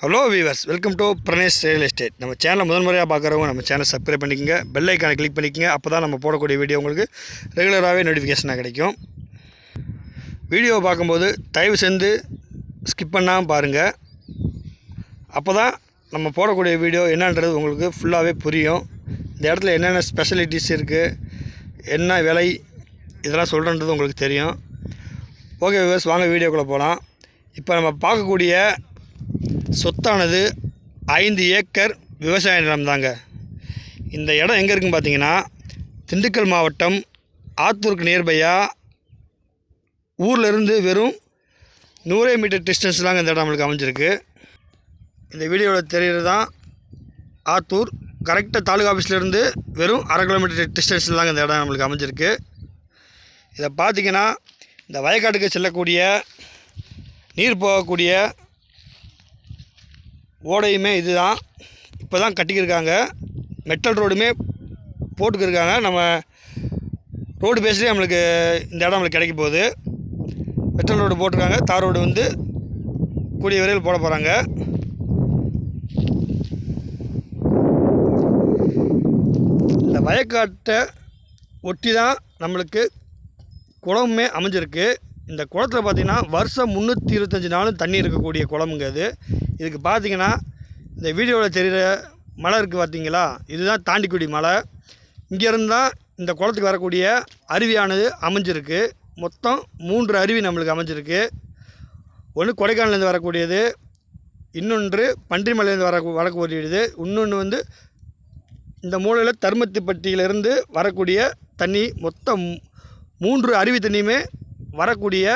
Hello viewers welcome to Pranesh real estate நம்ம சேனலை முதல் முறையாக பார்க்குறவங்க நம்ம சேனல் சப்ஸ்கிரைப் பண்ணிக்கங்க பெல் ஐக்கானை கிளிக் பண்ணிக்கங்க அப்போ தான் நம்ம போடக்கூடிய வீடியோ உங்களுக்கு ரெகுலராகவே நோட்டிஃபிகேஷனாக கிடைக்கும். வீடியோவை பார்க்கும்போது தயவு செஞ்சு ஸ்கிப் பண்ணாமல் பாருங்கள் அப்போ தான் நம்ம போடக்கூடிய வீடியோ என்னன்றது உங்களுக்கு ஃபுல்லாகவே புரியும். இந்த இடத்துல என்னென்ன ஸ்பெஷலிட்டிஸ் இருக்குது என்ன விலை இதெல்லாம் சொல்கிறன்றது உங்களுக்கு தெரியும். ஓகே விவர்ஸ் வாங்க வீடியோக்குள்ளே போகலாம் இப்போ நம்ம பார்க்கக்கூடிய சொத்தானது ஐந்து ஏக்கர் விவசாய நிலம் தாங்க இந்த இடம் எங்கே இருக்குன்னு பார்த்தீங்கன்னா திண்டுக்கல் மாவட்டம் ஆத்தூருக்கு நியர்பையாக ஊர்லேருந்து வெறும் நூறே மீட்டர் டிஸ்டன்ஸ் தாங்க இந்த இடம் நம்மளுக்கு அமைஞ்சிருக்கு. இந்த வீடியோவில் தெரிகிறது தான் ஆத்தூர். கரெக்டாக தாலுகா ஆஃபீஸ்லேருந்து வெறும் அரை கிலோமீட்டர் டிஸ்டன்ஸில் தாங்க இந்த இடம் நம்மளுக்கு அமைஞ்சிருக்கு. இதை பார்த்தீங்கன்னா இந்த வயக்காட்டுக்கு செல்லக்கூடிய நீர் போகக்கூடிய ஓடையுமே இதுதான். இப்போ தான் கட்டிக்கிருக்காங்க. மெட்டல் ரோடுமே போட்டுக்கிருக்காங்க. நம்ம ரோடு பேஸ்லேயே நம்மளுக்கு இந்த இடம் நம்மளுக்கு கிடைக்க போகுது. மெட்டல் ரோடு போட்டிருக்காங்க. தார் ரோடு வந்து கூடிய விரைவில் போட போகிறாங்க இந்த வயக்காட்டை ஒட்டி தான் நம்மளுக்கு குளமுமே அமைஞ்சிருக்கு. இந்த குளத்தில் பார்த்தீங்கன்னா வருஷம் முந்நூற்றி இருபத்தஞ்சி நாளும் தண்ணி இருக்கக்கூடிய குளமுங்க அது. இதுக்கு பார்த்தீங்கன்னா இந்த வீடியோவில் தெரிகிற மலை இருக்குது பார்த்தீங்களா இதுதான் தாண்டிக்குடி மலை. இங்கேருந்து தான் இந்த குளத்துக்கு வரக்கூடிய அருவியானது அமைஞ்சிருக்கு. மொத்தம் மூன்று அருவி நம்மளுக்கு அமைஞ்சிருக்கு. ஒன்று கொடைக்கானலேருந்து வரக்கூடியது இன்னொன்று பன்றிமலையிலேருந்து வர வரக்கூடியது. இன்னொன்று வந்து இந்த மூலையில் தர்மத்திப்பட்டியிலிருந்து வரக்கூடிய தண்ணி மொத்தம் மூன்று அருவி தண்ணியுமே வரக்கூடிய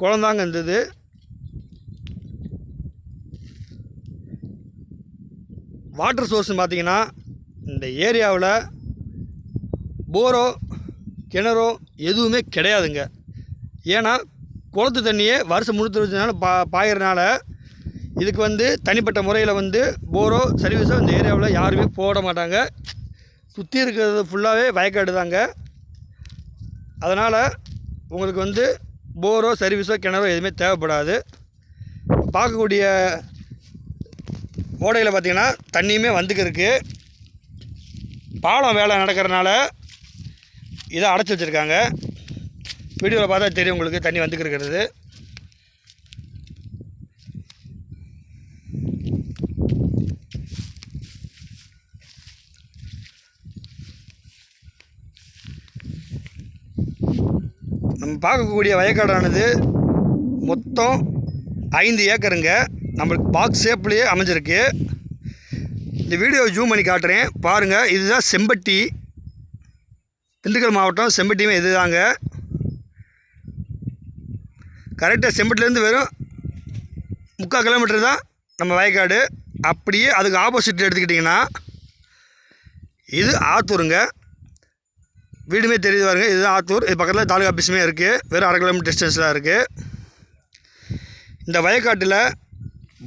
குழந்தாங்க இருந்தது வாட்டர் சோர்ஸ்னு பார்த்தீங்கன்னா இந்த ஏரியாவில் போரோ கிணறோ எதுவுமே கிடையாதுங்க. ஏன்னா குளத்து தண்ணியே வருஷம் முந்நூற்றி நாள் பா பாயறனால இதுக்கு வந்து தனிப்பட்ட முறையில் வந்து போரோ சர்வீஸோ இந்த ஏரியாவில் யாருமே போட மாட்டாங்க. சுற்றி இருக்கிறது ஃபுல்லாகவே வயக்காடு தாங்க. அதனால் உங்களுக்கு வந்து போரோ சர்வீஸோ கிணறோ எதுவுமே தேவைப்படாது. பார்க்கக்கூடிய ஓடையில் பார்த்திங்கன்னா தண்ணியுமே வந்துக்கிருக்கு பாலம் வேலை நடக்கிறனால இதை அடைச்சி வச்சுருக்காங்க. வீடியோவில் பார்த்தா தெரியும் உங்களுக்கு தண்ணி வந்துக்கிருக்கிறது நம்ம பார்க்கக்கூடிய வயக்காடானது மொத்தம் ஐந்து ஏக்கருங்க. நம்மளுக்கு பாக்ஸ் ஷேப்லேயே அமைஞ்சிருக்கு. இந்த வீடியோ ஜூம் பண்ணி காட்டுறேன். பாருங்கள் இதுதான் செம்பட்டி. திண்டுக்கல் மாவட்டம் செம்பட்டியுமே இதுதாங்க. கரெக்டாக செம்பட்டிலேருந்து வெறும் முக்கால் கிலோமீட்டர் தான் நம்ம வயக்காடு. அப்படியே அதுக்கு ஆப்போசிட் எடுத்துக்கிட்டிங்கன்னா இது ஆத்தூருங்க. வீடுமே தெரியுது பாருங்க. இதுதான் ஆத்தூர். இது பக்கத்தில் தாலுகா ஆஃபீஸுமே இருக்குது வெறும் அரை கிலோமீட்டர் டிஸ்டன்ஸில் இருக்குது இந்த வயக்காட்டில்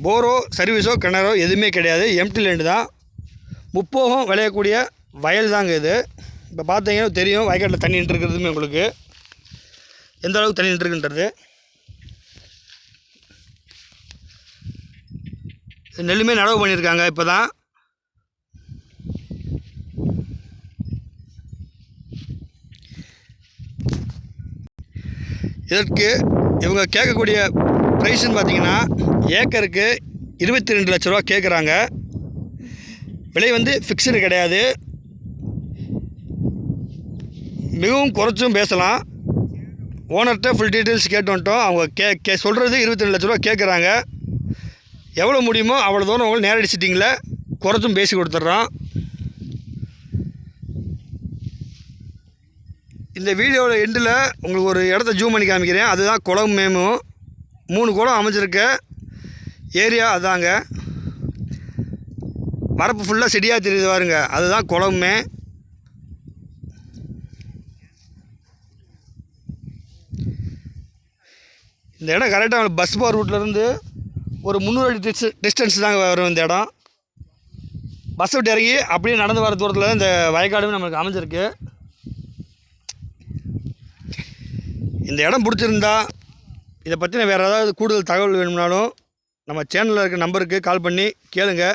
போரோ சர்வீஸோ கிணறோ எதுவுமே கிடையாது. எம்டி லேண்டு தான். முப்போகம் விளையக்கூடிய வயல் தாங்க இது. இப்போ பார்த்தீங்கன்னா தெரியும் வயக்காட்டில் தண்ணி நின்றுருக்கிறதுமே உங்களுக்கு. எந்த அளவுக்கு தண்ணி நின்றுருக்குன்றது. நெல்லுமே நடவு பண்ணியிருக்காங்க இப்போ தான் இதற்கு இவங்க கேட்கக்கூடிய ப்ரைஸ்ன்னு பார்த்தீங்கன்னா ஏக்கருக்கு இருபத்தி ரெண்டு லட்ச ரூபா கேட்குறாங்க. விலை வந்து ஃபிக்ஸடு கிடையாது. மிகவும் குறைச்சும் பேசலாம். ஓனர்கிட்ட ஃபுல் டீட்டெயில்ஸ் கேட்டு வந்துட்டோம். அவங்க கே கே சொல்கிறது இருபத்தி ரெண்டு லட்ச ரூபா கேட்குறாங்க. எவ்வளோ முடியுமோ அவ்வளோ தூரம் உங்களுக்கு நேரடி சிட்டிங்கில் குறைச்சும் பேசி கொடுத்துட்றோம் இந்த வீடியோவில் எண்டில் உங்களுக்கு ஒரு இடத்த ஜூம் பண்ணி காமிக்கிறேன். அதுதான் குளம் மேமும் மூணு குளம் அமைஞ்சிருக்க ஏரியா அதாங்க. வரப்பு ஃபுல்லாக செடியாக தெரியுது பாருங்க. அதுதான் குளமே இந்த இடம் கரெக்டாக பஸ் போகிற ரூட்லேருந்து ஒரு முந்நூறு அடி டிஸ்ட டிஸ்டன்ஸ் தாங்க வரும் இந்த இடம். பஸ் விட்டு இறங்கி அப்படியே நடந்து வர தூரத்தில் இந்த வயக்காடுமே நம்மளுக்கு அமைஞ்சிருக்கு. இந்த இடம் பிடிச்சிருந்தா இதை பற்றின வேறு ஏதாவது கூடுதல் தகவல் வேணும்னாலும் நம்ம சேனலில் இருக்கிற நம்பருக்கு கால் பண்ணி கேளுங்க.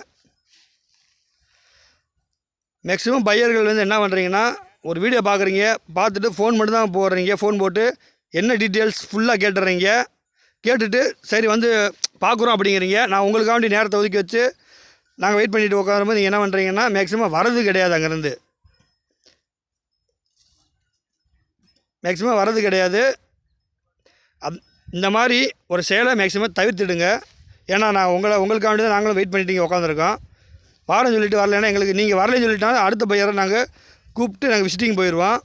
மேக்ஸிமம் பையர்கள் வந்து என்ன பண்ணுறீங்கன்னா ஒரு வீடியோ பார்க்குறீங்க பார்த்துட்டு ஃபோன் மட்டும் தான் போடுறீங்க ஃபோன் போட்டு என்ன டீட்டெயில்ஸ் ஃபுல்லாக கேட்டுறீங்க கேட்டுட்டு சரி வந்து பார்க்குறோம் அப்படிங்கிறீங்க. நான் உங்களுக்காண்டி நேரத்தை ஒதுக்கி வச்சு நாங்கள் வெயிட் பண்ணிவிட்டு உட்காரும்போது நீங்கள் என்ன பண்ணுறீங்கன்னா மேக்ஸிமம் வரது கிடையாது அங்கேருந்து. மேக்ஸிமம் வர்றது கிடையாது. அந் இந்த மாதிரி ஒரு செயலை மேக்ஸிமம் தவிர்த்துடுங்க. ஏன்னா நான் உங்களை உங்களுக்காண்டி தான் நாங்களும் வெயிட் பண்ணிட்டு இங்கே உட்காந்துருக்கோம் வாரம் சொல்லிட்டு வரலைன்னா எங்களுக்கு நீங்கள் வரலன்னு சொல்லிட்டாலும் அடுத்த பையரை நாங்கள் கூப்பிட்டு நாங்கள் விசிட்டிங் போயிடுவோம்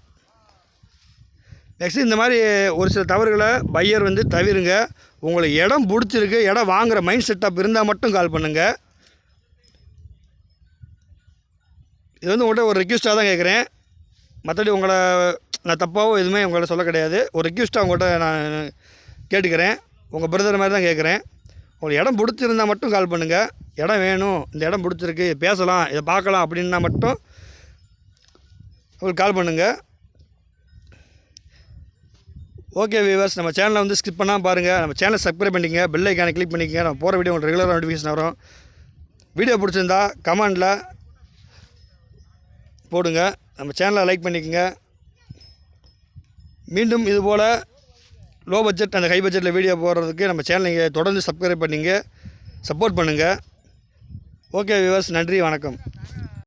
நெக்ஸ்ட் இந்த மாதிரி ஒரு சில தவறுகளை பையர் வந்து தவிருங்க. உங்களுக்கு இடம் பிடிச்சிருக்கு இடம் வாங்குகிற மைண்ட் செட்டப் இருந்தால் மட்டும் கால் பண்ணுங்கள் இது வந்து உங்கள்கிட்ட ஒரு ரெக்வஸ்ட்டாக தான் கேட்குறேன். மற்றபடி உங்களை நான் தப்பாகவும் எதுவுமே உங்கள்கிட்ட சொல்ல கிடையாது. ஒரு ரெக்யூஸ்ட்டாக உங்கள்கிட்ட நான் கேட்டுக்கிறேன். உங்கள் பிரதர் மாதிரி தான் கேட்குறேன். உங்களுக்கு இடம் பிடிச்சிருந்தா மட்டும் கால் பண்ணுங்கள் இடம் வேணும். இந்த இடம் பிடிச்சிருக்கு. பேசலாம். இதை பார்க்கலாம் அப்படின்னா மட்டும் உங்களுக்கு கால் பண்ணுங்கள் ஓகே வியூவர்ஸ் நம்ம சேனலை வந்து ஸ்கிப் பண்ணாமல் பாருங்கள் நம்ம சேனலை சப்ஸ்கிரைப் பண்ணிக்கங்க. பெல் ஐக்கானை கிளிக் பண்ணிக்கங்க. நம்ம போகிற வீடியோ உங்களுக்கு ரெகுலராக நோட்டிஃபிகேஷன் வரும். வீடியோ பிடிச்சிருந்தா கமெண்டில் போடுங்க. நம்ம சேனலை லைக் பண்ணிக்கங்க. மீண்டும் இதுபோல் லோ பட்ஜெட் அந்த ஹை பட்ஜெட்டில் வீடியோ போடுறதுக்கு நம்ம சேனலை நீங்கள் தொடர்ந்து சப்ஸ்கிரைப் பண்ணிங்க சப்போர்ட் பண்ணுங்கள் ஓகே வியூவர்ஸ் நன்றி வணக்கம்.